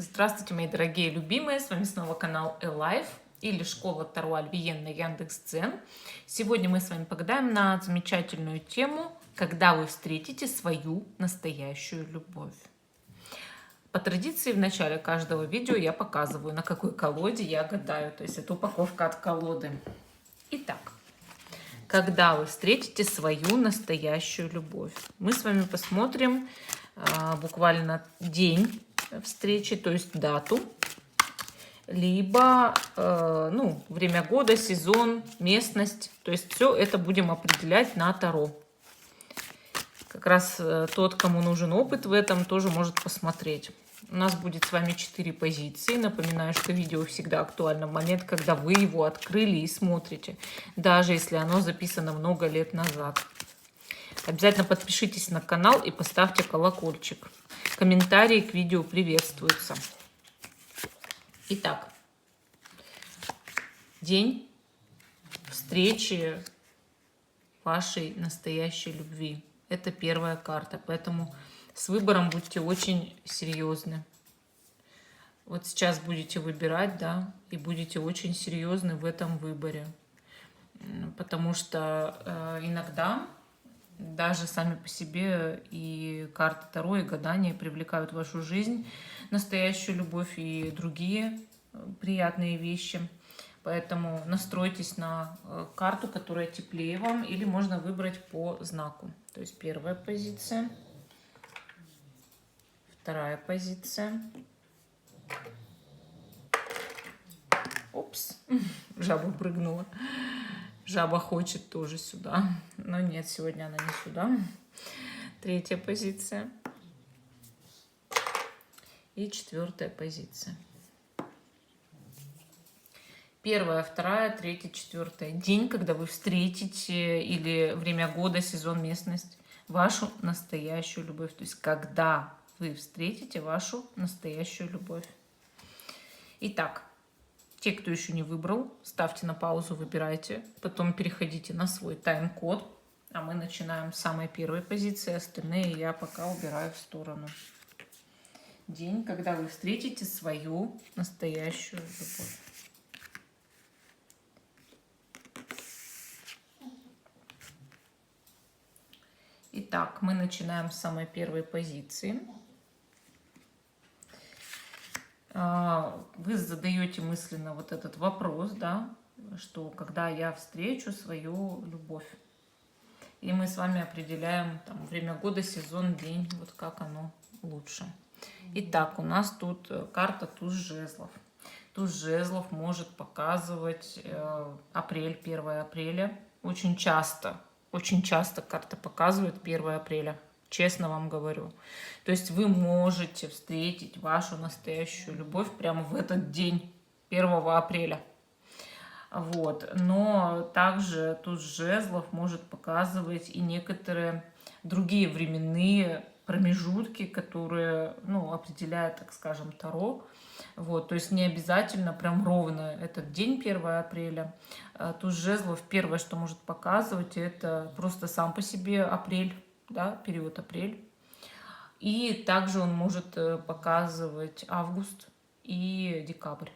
Здравствуйте, мои дорогие любимые! С вами снова канал Элайф или школа Таро Альвиен на Яндекс.Дзен. Сегодня мы с вами погадаем на замечательную тему «Когда вы встретите свою настоящую любовь». По традиции в начале каждого видео я показываю, на какой колоде я гадаю. То есть это упаковка от колоды. Итак, когда вы встретите свою настоящую любовь. Мы с вами посмотрим а, буквально день встречи, то есть дату, либо э, ну, время года, сезон, местность. То есть все это будем определять на Таро. Как раз э, тот, кому нужен опыт в этом, тоже может посмотреть. У нас будет с вами 4 позиции. Напоминаю, что видео всегда актуально в момент, когда вы его открыли и смотрите. Даже если оно записано много лет назад. Обязательно подпишитесь на канал и поставьте колокольчик. Комментарии к видео приветствуются. Итак, день встречи вашей настоящей любви. Это первая карта, поэтому с выбором будьте очень серьезны. Вот сейчас будете выбирать, да, и будете очень серьезны в этом выборе. Потому что э, иногда даже сами по себе и карты Таро, и гадания привлекают в вашу жизнь настоящую любовь и другие э, приятные вещи. Поэтому настройтесь на э, карту, которая теплее вам, или можно выбрать по знаку. То есть первая позиция, вторая позиция. Опс, жаба прыгнула. Жаба хочет тоже сюда. Но нет, сегодня она не сюда. Третья позиция. И четвертая позиция. Первая, вторая, третья, четвертая. День, когда вы встретите или время года, сезон, местность, вашу настоящую любовь. То есть, когда вы встретите вашу настоящую любовь. Итак, те, кто еще не выбрал, ставьте на паузу, выбирайте. Потом переходите на свой тайм-код. А мы начинаем с самой первой позиции. Остальные я пока убираю в сторону. День, когда вы встретите свою настоящую любовь. Итак, мы начинаем с самой первой позиции. А, вы задаете мысленно вот этот вопрос, да, что когда я встречу свою любовь. И мы с вами определяем там, время года, сезон, день, вот как оно лучше. Итак, у нас тут э, карта туз жезлов. Туз жезлов может показывать э, апрель, 1 апреля. Очень часто, очень часто карта показывает 1 апреля. Честно вам говорю. То есть вы можете встретить вашу настоящую любовь прямо в этот день, 1 апреля. Вот. Но также тут жезлов может показывать и некоторые другие временные промежутки, которые ну, определяет, так скажем, Таро. Вот, то есть не обязательно прям ровно этот день, 1 апреля. А тут жезлов первое, что может показывать, это просто сам по себе апрель да, период апрель. И также он может э, показывать август и декабрь.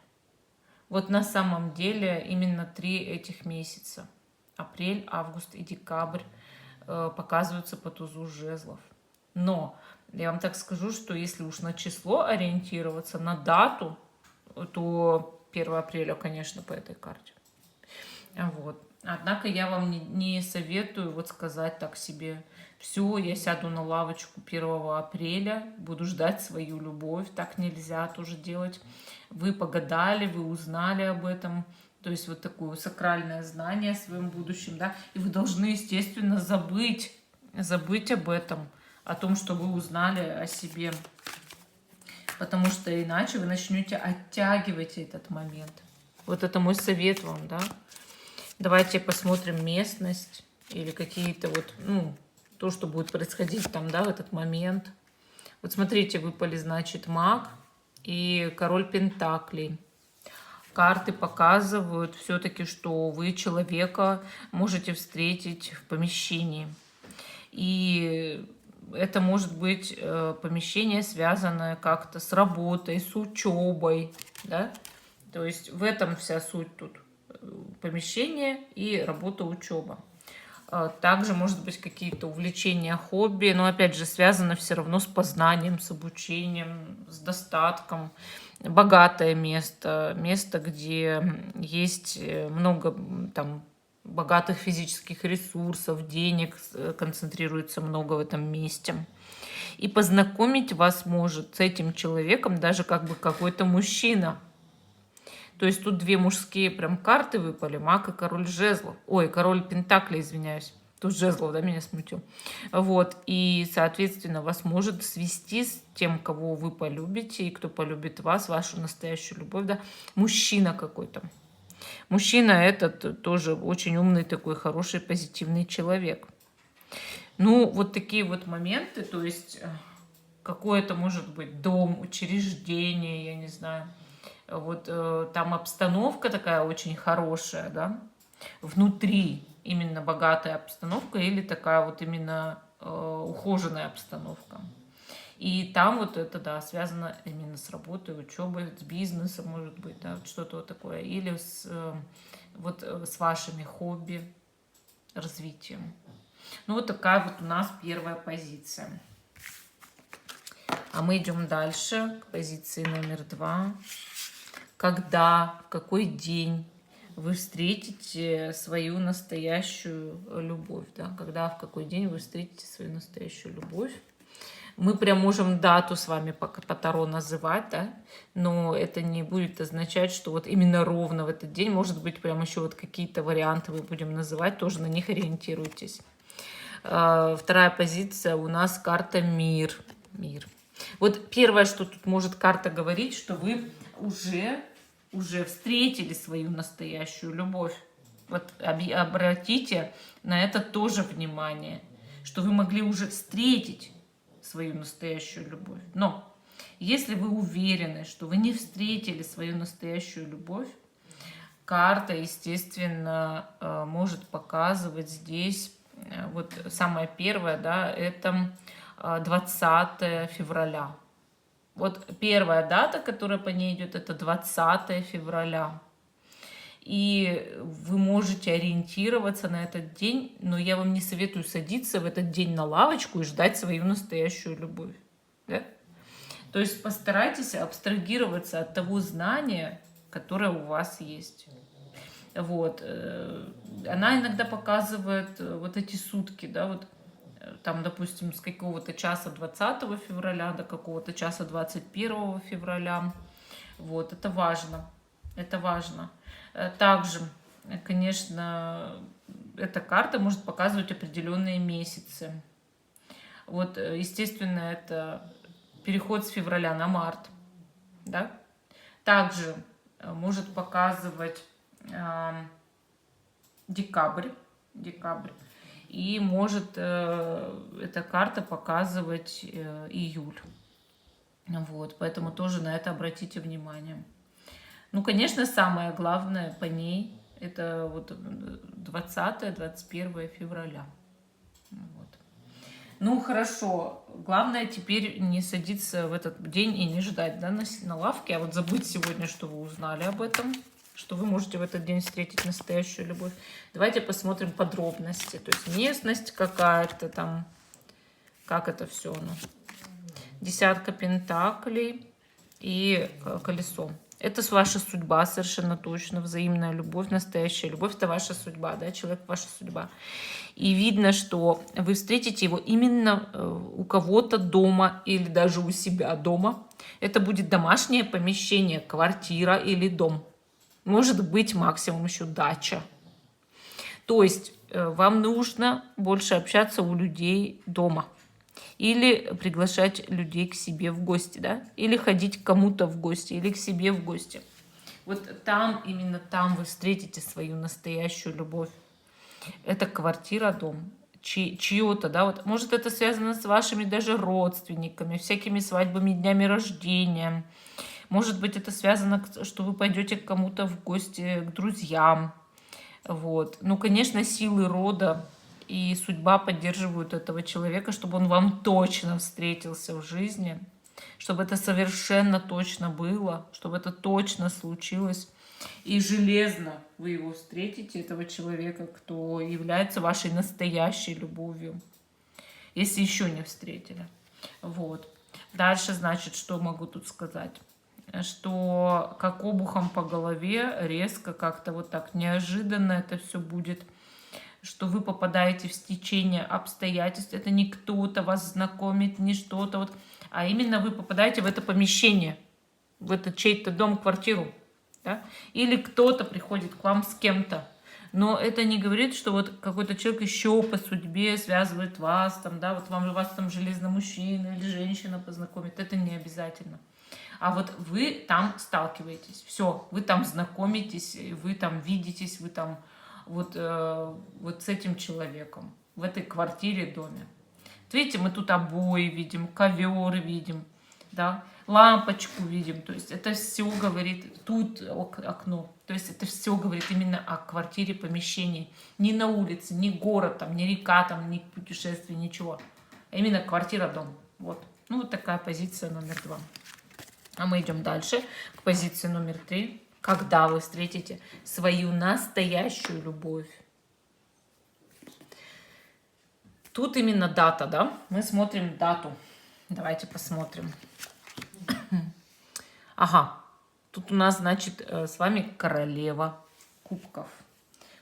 Вот на самом деле именно три этих месяца, апрель, август и декабрь, э, показываются по тузу жезлов. Но я вам так скажу, что если уж на число ориентироваться, на дату, то 1 апреля, конечно, по этой карте. Вот. Однако я вам не, не советую вот сказать так себе, все, я сяду на лавочку 1 апреля, буду ждать свою любовь. Так нельзя тоже делать. Вы погадали, вы узнали об этом, то есть вот такое сакральное знание о своем будущем, да, и вы должны, естественно, забыть, забыть об этом, о том, что вы узнали о себе, потому что иначе вы начнете оттягивать этот момент. Вот это мой совет вам, да. Давайте посмотрим местность или какие-то вот, ну, то, что будет происходить там, да, в этот момент. Вот смотрите, выпали, значит, маг и король пентаклей. Карты показывают все-таки, что вы человека можете встретить в помещении. И это может быть э, помещение, связанное как-то с работой, с учебой, да, то есть в этом вся суть тут. Помещение и работа, учеба. А, также, может быть, какие-то увлечения, хобби, но, опять же, связано все равно с познанием, с обучением, с достатком. Богатое место, место, где есть э, много там богатых физических ресурсов, денег э, концентрируется много в этом месте. И познакомить вас может с этим человеком даже как бы какой-то мужчина. То есть тут две мужские прям карты выпали, маг и король жезлов. Ой, король пентаклей, извиняюсь. Тут жезлов, да, меня смутил. Вот, и, соответственно, вас может свести с тем, кого вы полюбите, и кто полюбит вас, вашу настоящую любовь, да, мужчина какой-то. Мужчина этот тоже очень умный такой, хороший, позитивный человек. Ну, вот такие вот моменты, то есть э, какое-то может быть дом, учреждение, я не знаю. Вот э, там обстановка такая очень хорошая, да, внутри именно богатая обстановка или такая вот именно э, ухоженная обстановка. И там вот это, да, связано именно с работой, учебой, с бизнесом, может быть, да, что-то вот такое. Или с, э, вот, с вашими хобби, развитием. Ну, вот такая вот у нас первая позиция. А мы идем дальше к позиции номер два. Когда, в какой день вы встретите свою настоящую любовь, да, когда, в какой день вы встретите свою настоящую любовь. Мы прям можем дату с вами по, по Таро называть, да, но это не будет означать, что вот именно ровно в этот день, может быть, прям еще вот какие-то варианты мы будем называть, тоже на них ориентируйтесь. А, вторая позиция у нас карта мир. Мир. Вот первое, что тут может карта говорить, что вы уже, уже встретили свою настоящую любовь. Вот обратите на это тоже внимание, что вы могли уже встретить свою настоящую любовь. Но если вы уверены, что вы не встретили свою настоящую любовь, карта, естественно, э, может показывать здесь, э, вот самое первое, да, это 20 э, февраля. Вот первая дата, которая по ней идет, это 20 февраля и вы можете ориентироваться на этот день, но я вам не советую садиться в этот день на лавочку и ждать свою настоящую любовь. Да? То есть постарайтесь абстрагироваться от того знания, которое у вас есть. Вот. Э, она иногда показывает э, вот эти сутки, да, вот там, допустим, с какого-то часа 20 февраля до какого-то часа 21 февраля. Вот, это важно. Это важно. Э, также, конечно, эта карта может показывать определенные месяцы. Вот, э, естественно, это переход с февраля на март. Да? Также э, может показывать э, декабрь, декабрь. И может э, эта карта показывать э, июль. Вот, поэтому тоже на это обратите внимание. Ну, конечно, самое главное по ней это вот 20-21 февраля. Вот. Ну, хорошо. Главное теперь не садиться в этот день и не ждать да, на, на лавке, а вот забыть сегодня, что вы узнали об этом, что вы можете в этот день встретить настоящую любовь. Давайте посмотрим подробности. То есть местность какая-то там, как это все. Ну. Десятка пентаклей и э, колесо. Это ваша судьба совершенно точно, взаимная любовь, настоящая любовь, это ваша судьба, да, человек ваша судьба. И видно, что вы встретите его именно э, у кого-то дома или даже у себя дома. Это будет домашнее помещение, квартира или дом. Может быть максимум еще дача. То есть э, вам нужно больше общаться у людей дома или приглашать людей к себе в гости, да, или ходить к кому-то в гости, или к себе в гости. Вот там, именно там вы встретите свою настоящую любовь. Это квартира, дом, чье-то, да, вот, может, это связано с вашими даже родственниками, всякими свадьбами, днями рождения. Может быть, это связано, что вы пойдете к кому-то в гости, к друзьям. Вот. Ну, конечно, силы рода и судьба поддерживает этого человека, чтобы он вам точно встретился в жизни, чтобы это совершенно точно было, чтобы это точно случилось. И железно вы его встретите, этого человека, кто является вашей настоящей любовью, если еще не встретили. Вот. Дальше, значит, что могу тут сказать? Что как обухом по голове резко, как-то вот так неожиданно это все будет что вы попадаете в стечение обстоятельств. Это не кто-то вас знакомит, не что-то вот, а именно вы попадаете в это помещение, в этот чей-то дом, квартиру. Да? Или кто-то приходит к вам с кем-то. Но это не говорит, что вот какой-то человек еще по судьбе связывает вас, там, да, вот вам вас там железный мужчина или женщина познакомит. Это не обязательно. А вот вы там сталкиваетесь. Все, вы там знакомитесь, вы там видитесь, вы там вот, э, вот с этим человеком в этой квартире, доме. видите, мы тут обои видим, ковер видим, да, лампочку видим. То есть это все говорит, тут окно. То есть это все говорит именно о квартире, помещении. Не на улице, не город, там, не река, там, не путешествие, ничего. А именно квартира, дом. Вот. Ну, вот такая позиция номер два. А мы идем дальше к позиции номер три. Когда вы встретите свою настоящую любовь. Тут именно дата, да? Мы смотрим дату. Давайте посмотрим. Ага, тут у нас, значит, э, с вами королева кубков.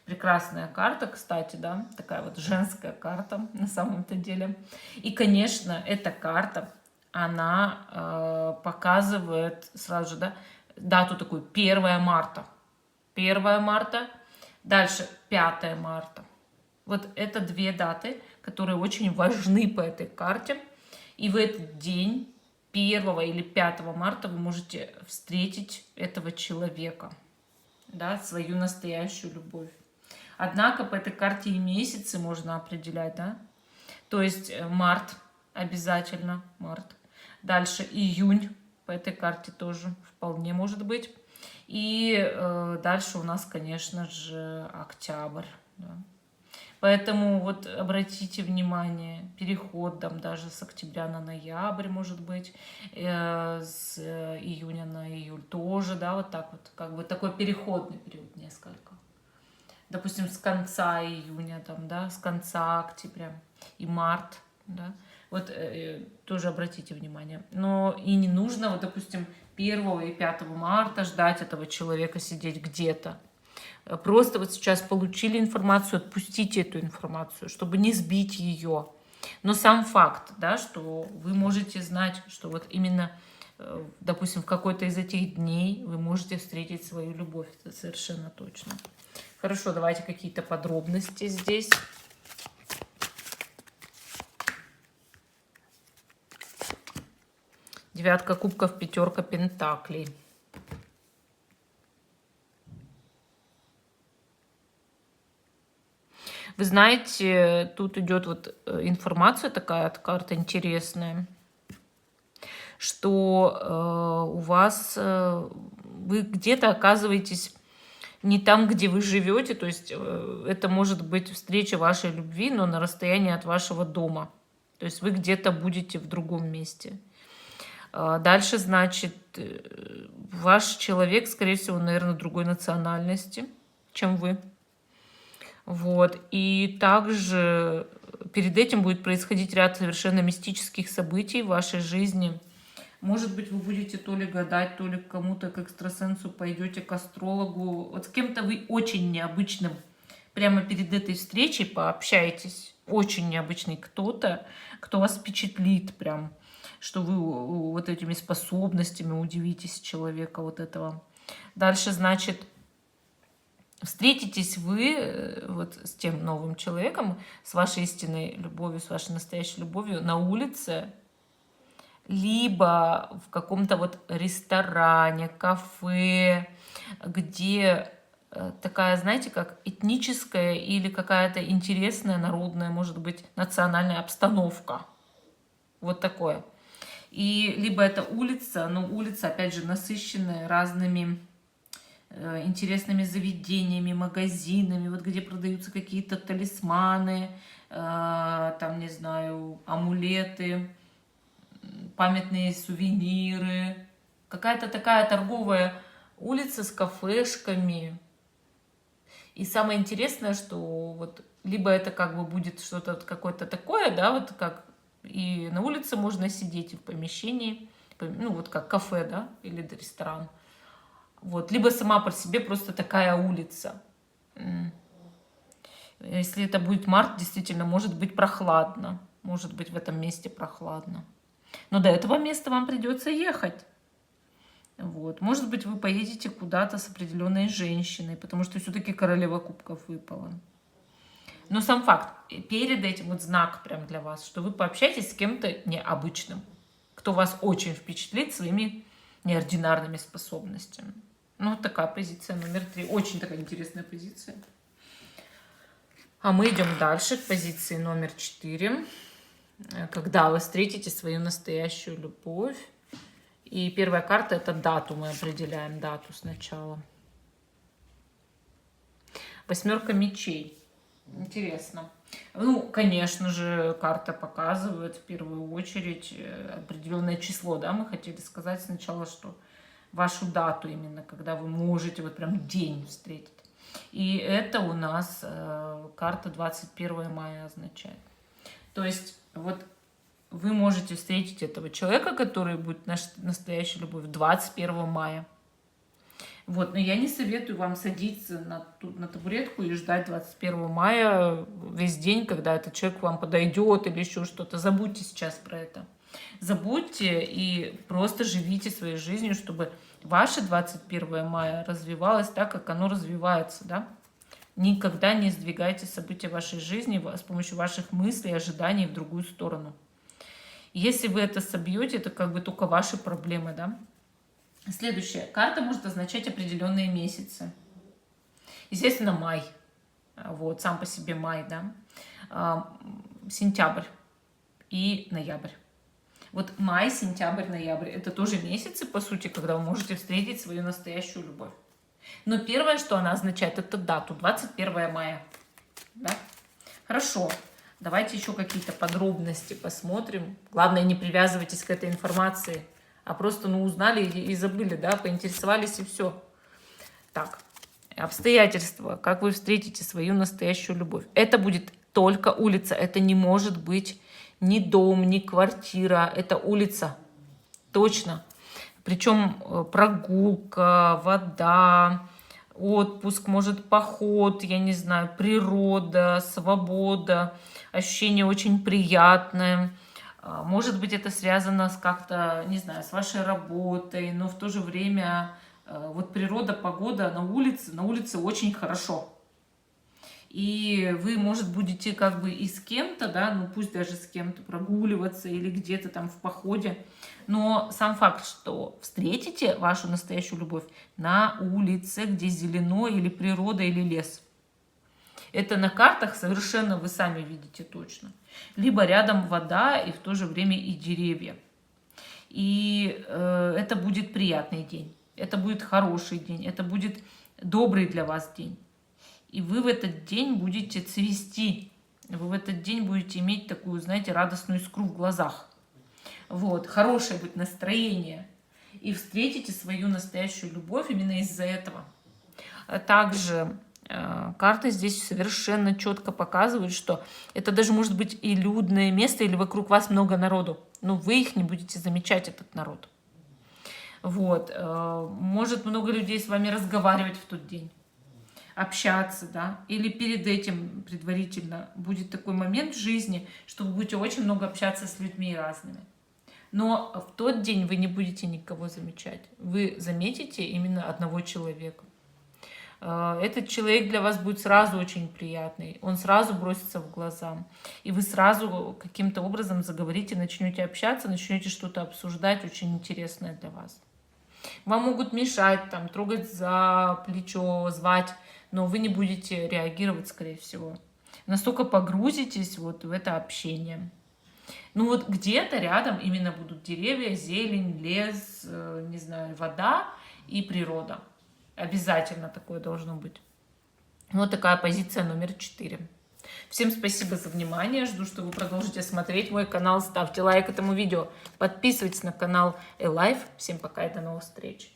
Прекрасная карта, кстати, да, такая вот женская карта на самом-то деле. И, конечно, эта карта, она э, показывает сразу же, да, дату такую 1 марта. 1 марта, дальше 5 марта. Вот это две даты, которые очень важны по этой карте. И в этот день 1 или 5 марта вы можете встретить этого человека, да, свою настоящую любовь. Однако по этой карте и месяцы можно определять, да. То есть э, март обязательно, март. Дальше июнь по этой карте тоже вполне может быть. И э, дальше у нас, конечно же, октябрь. Да. Поэтому вот обратите внимание, переходом даже с октября на ноябрь, может быть, э, с июня на июль тоже, да, вот так вот, как бы такой переходный период несколько. Допустим, с конца июня, там, да, с конца октября и март, да, вот э, тоже обратите внимание. Но и не нужно, вот, допустим, 1 и 5 марта ждать этого человека сидеть где-то. Просто вот сейчас получили информацию, отпустите эту информацию, чтобы не сбить ее. Но сам факт, да, что вы можете знать, что вот именно, э, допустим, в какой-то из этих дней вы можете встретить свою любовь. Это совершенно точно. Хорошо, давайте какие-то подробности здесь. Девятка кубков, пятерка пентаклей. Вы знаете, тут идет вот э, информация такая от карты интересная, что э, у вас э, вы где-то оказываетесь не там, где вы живете, то есть э, это может быть встреча вашей любви, но на расстоянии от вашего дома. То есть вы где-то будете в другом месте. А дальше, значит, э, ваш человек, скорее всего, наверное, другой национальности, чем вы. Вот. И также перед этим будет происходить ряд совершенно мистических событий в вашей жизни. Может быть, вы будете то ли гадать, то ли к кому-то, к экстрасенсу пойдете, к астрологу. Вот с кем-то вы очень необычным прямо перед этой встречей пообщаетесь. Очень необычный кто-то, кто вас впечатлит прям, что вы вот этими способностями удивитесь человека вот этого. Дальше, значит, Встретитесь вы э, вот с тем новым человеком, с вашей истинной любовью, с вашей настоящей любовью на улице, либо в каком-то вот ресторане, кафе, где э, такая, знаете, как этническая или какая-то интересная народная, может быть, национальная обстановка. Вот такое. И либо это улица, но улица, опять же, насыщенная разными э, интересными заведениями, магазинами, вот где продаются какие-то талисманы, э, там, не знаю, амулеты, памятные сувениры. Какая-то такая торговая улица с кафешками. И самое интересное, что вот либо это как бы будет что-то какое-то такое, да, вот как и на улице можно сидеть, и в помещении, ну вот как кафе, да, или ресторан. Вот, либо сама по себе просто такая улица. Если это будет март, действительно, может быть прохладно. Может быть в этом месте прохладно. Но до этого места вам придется ехать. Вот. Может быть, вы поедете куда-то с определенной женщиной, потому что все-таки королева кубков выпала. Но сам факт, перед этим вот знак прям для вас, что вы пообщаетесь с кем-то необычным, кто вас очень впечатлит своими неординарными способностями. Ну, вот такая позиция номер три. Очень такая интересная позиция. А мы идем дальше к позиции номер четыре. Когда вы встретите свою настоящую любовь. И первая карта это дату. Мы определяем дату сначала. Восьмерка мечей. Интересно. Ну, конечно же, карта показывает в первую очередь э, определенное число, да, мы хотели сказать сначала, что вашу дату именно, когда вы можете вот прям день встретить. И это у нас э, карта 21 мая означает. То есть вот вы можете встретить этого человека, который будет наш настоящая любовь 21 мая. Вот, но я не советую вам садиться на, на табуретку и ждать 21 мая весь день, когда этот человек вам подойдет или еще что-то. Забудьте сейчас про это. Забудьте и просто живите своей жизнью, чтобы ваше 21 мая развивалось так, как оно развивается, да? Никогда не сдвигайте события вашей жизни с помощью ваших мыслей, ожиданий в другую сторону. Если вы это собьете, это как бы только ваши проблемы, да? Следующая карта может означать определенные месяцы. Естественно, май. Вот, сам по себе май, да. А, сентябрь и ноябрь. Вот май, сентябрь, ноябрь – это тоже месяцы, по сути, когда вы можете встретить свою настоящую любовь. Но первое, что она означает, это дату, 21 мая. Да? Хорошо, давайте еще какие-то подробности посмотрим. Главное, не привязывайтесь к этой информации – а просто ну, узнали и, забыли, да, поинтересовались и все. Так, обстоятельства, как вы встретите свою настоящую любовь. Это будет только улица, это не может быть ни дом, ни квартира, это улица, точно. Причем э, прогулка, вода, отпуск, может поход, я не знаю, природа, свобода, ощущение очень приятное – может быть, это связано с как-то, не знаю, с вашей работой, но в то же время э, вот природа, погода на улице, на улице очень хорошо. И вы, может, будете как бы и с кем-то, да, ну пусть даже с кем-то прогуливаться или где-то там в походе, но сам факт, что встретите вашу настоящую любовь на улице, где зелено или природа, или лес. Это на картах совершенно вы сами видите точно либо рядом вода и в то же время и деревья. И э, это будет приятный день, это будет хороший день, это будет добрый для вас день. И вы в этот день будете цвести, вы в этот день будете иметь такую, знаете, радостную искру в глазах. Вот, хорошее будет настроение. И встретите свою настоящую любовь именно из-за этого. Также Э, карты здесь совершенно четко показывают, что это даже может быть и людное место, или вокруг вас много народу, но вы их не будете замечать, этот народ. Вот. Э, может много людей с вами разговаривать в тот день, общаться, да, или перед этим предварительно будет такой момент в жизни, что вы будете очень много общаться с людьми разными. Но в тот день вы не будете никого замечать. Вы заметите именно одного человека. Э, этот человек для вас будет сразу очень приятный, он сразу бросится в глаза, и вы сразу каким-то образом заговорите, начнете общаться, начнете что-то обсуждать очень интересное для вас. Вам могут мешать, там, трогать за плечо, звать, но вы не будете реагировать, скорее всего. Настолько погрузитесь вот в это общение. Ну вот где-то рядом именно будут деревья, зелень, лес, э, не знаю, вода и природа. Обязательно такое должно быть. Вот такая позиция номер четыре. Всем спасибо за внимание. Жду, что вы продолжите смотреть мой канал. Ставьте лайк этому видео. Подписывайтесь на канал Элайф. Всем пока и до новых встреч.